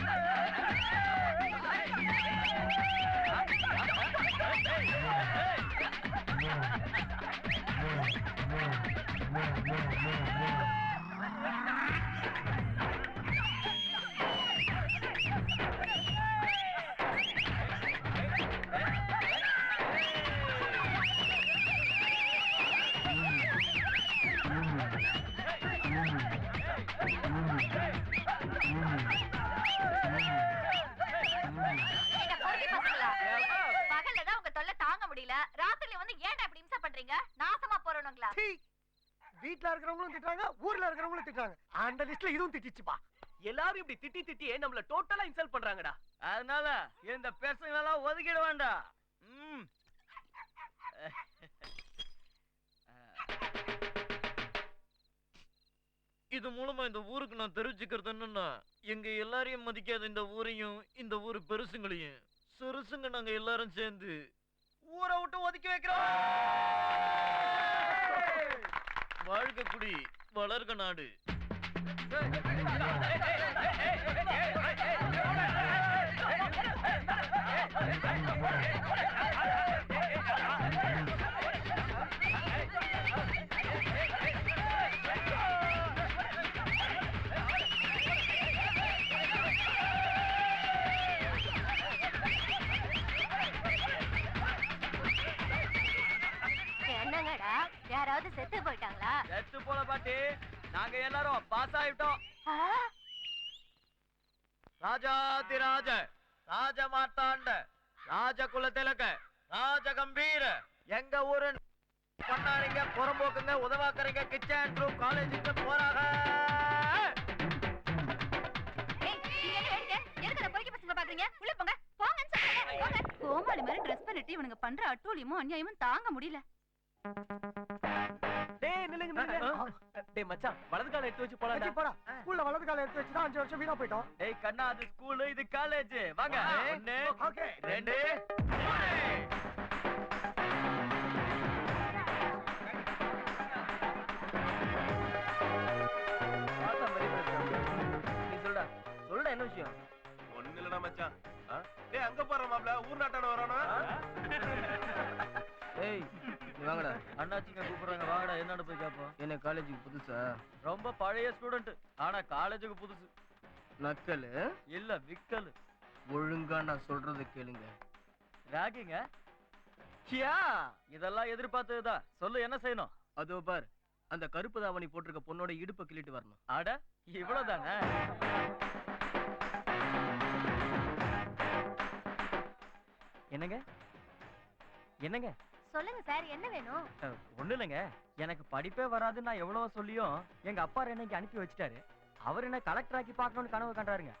है நாசமா போறவனுங்களா? சீ வீட்ல இருக்கிறவங்களும் திட்டுறாங்க ஊர்ல இருக்கிறவங்களும் திட்டுறாங்க. அந்த லிஸ்ட்ல இதுவும் திட்டிச்சுப்பா. எல்லாரும் இப்படி திட்டி திட்டியே நம்மள டோட்டலா இன்சல்ட் பண்றாங்கடா. அதனால இந்த பெருசுங்களெல்லாம் ஒதுக்கிட வேண்டாம். ம். இது மூலமா இந்த ஊருக்கு நான் தெரிஞ்சுக்கிறது என்னன்னா எங்க எல்லாரையும் மதிக்காத இந்த ஊரையும் இந்த ஊர் பெருசுங்களையும் சிறுசுங்க நாங்க எல்லாரும் சேர்ந்து ஊரை விட்டு ஒதுக்கி வைக்கிறோம் வாழ்க குடி வளர்க நாடு என்னங்கடா யாராவது செத்து போயிட்டாங்களா? செத்து போல பாட்டி. நாங்க எல்லாரும் பாஸ் ஆயிட்டோம். ஆ? ராஜாதிராஜ ராஜமார்த்தாண்ட ராஜகுல திலக ராஜ கம்பீர. எங்க ஊரு பண்ணாரிங்க புறம்போக்குங்க உதவாக்கறீங்க கிச்சன் ரூம் காலேஜுக்கு போறாங்க. கோமாளி மாதிரி dress பண்ணிட்டு இவனுங்க பண்ற அட்டூழியமும் அநியாயமும் தாங்க முடியல. டேய் நில்லுங்க நில்லுங்க. டேய் மச்சான் வலது கால எடுத்து வச்சு போலாம்டா. வச்சு போடா. ஸ்கூல்ல வலது கால எடுத்து வச்சுதான் அஞ்சு வருஷம் வீணா போயிட்டோம். ஏய் கண்ணா அது ஸ்கூல் இது காலேஜ். வாங்க. ஒண்ணு ஓகே. ரெண்டு என்ன விஷயம்? ஒண்ணு இல்லடா மச்சான்? டேய் அங்க போற மாப்ள ஊர் நாட்டான வரானா? வாங்கடா. அண்ணாச்சிங்க கூப்பிடுறாங்க. வாங்கடா என்னன்னு போய் கேப்போம். என்ன காலேஜுக்கு புதுசா? ரொம்ப பழைய ஸ்டூடெண்ட் ஆனா காலேஜுக்கு புதுசு. நக்கலு? இல்ல விக்கல். ஒழுங்கா நான் சொல்றத கேளுங்க. ராகிங்க? யா! இதெல்லாம் எதிர்பார்த்ததுதான் சொல்லு என்ன செய்யணும்? அதோ பார் அந்த கருப்பு தாவணி போட்டிருக்க பொண்ணோட இடுப்பை கிள்ளிட்டு வரணும். அட இவ்வளவுதானே? என்னங்க? என்னங்க? சொல்லுங்க சார் என்ன வேணும்? அஹ், ஒண்ணும் இல்லைங்க. எனக்கு படிப்பே வராதுன்னு நான் எவ்வளவோ சொல்லியும் எங்க அப்பா என்னைக்கு அனுப்பி வச்சுட்டாரு. அவர் என்ன கலெக்டர் ஆக்கி பார்க்கணும்னு கனவு கண்டாருங்க.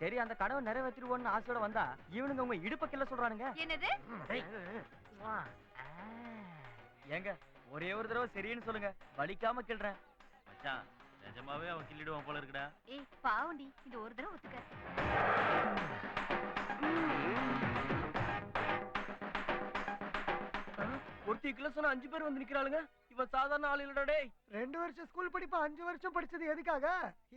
சரி அந்த கனவு நிறைவேற்றிடுவோம்னு ஆசையோட வந்தா இவனுங்க உங்க இடுப்ப கிள்ள சொல்றானுங்க. என்னது? ஏங்க ஒரே ஒரு தடவை சரின்னு சொல்லுங்க. வலிக்காம கிள்றேன். மச்சான் நிஜமாவே அவன் கிள்ளிடுவான் போல இருக்குடா. ஏய் பாவண்டி இது ஒரு தடவை ஒத்துக்க. சொன்னா அஞ்சு பேர் வந்து நிக்கிறாளுங்க. இவன் சாதாரண ஆள் இல்லடா டேய். ரெண்டு வருஷம் ஸ்கூல் படிப்பு அஞ்சு வருஷம் படிச்சது எதுக்காக?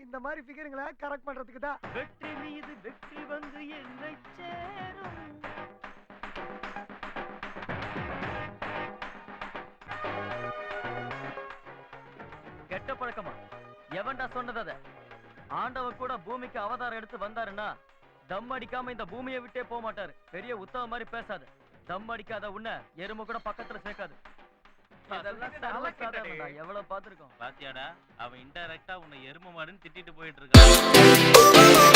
இந்த மாதிரி ஃபிகருங்களை கரெக்ட் பண்றதுக்கு தான். வெற்றி மீது வெற்றி வந்து என்னை சேரும். கெட்ட பழக்கமா? எவன்டா சொன்னது அத? ஆண்டவன் கூட பூமிக்கு அவதாரம் எடுத்து வந்தாருன்னா தம் அடிக்காம இந்த பூமியை விட்டே போக மாட்டாரு பெரிய உத்தம மாதிரி பேசாத. தம் அடிக்காத உன்ன எறும்பு கூட பக்கத்துல சேர்க்காது. எவ்வளவு பார்த்திருக்கோம். பாத்தியாடா அவன் இன்டைரக்டா உன்னை எரும மாடுன்னு திட்டிட்டு போயிட்டு இருக்கான்.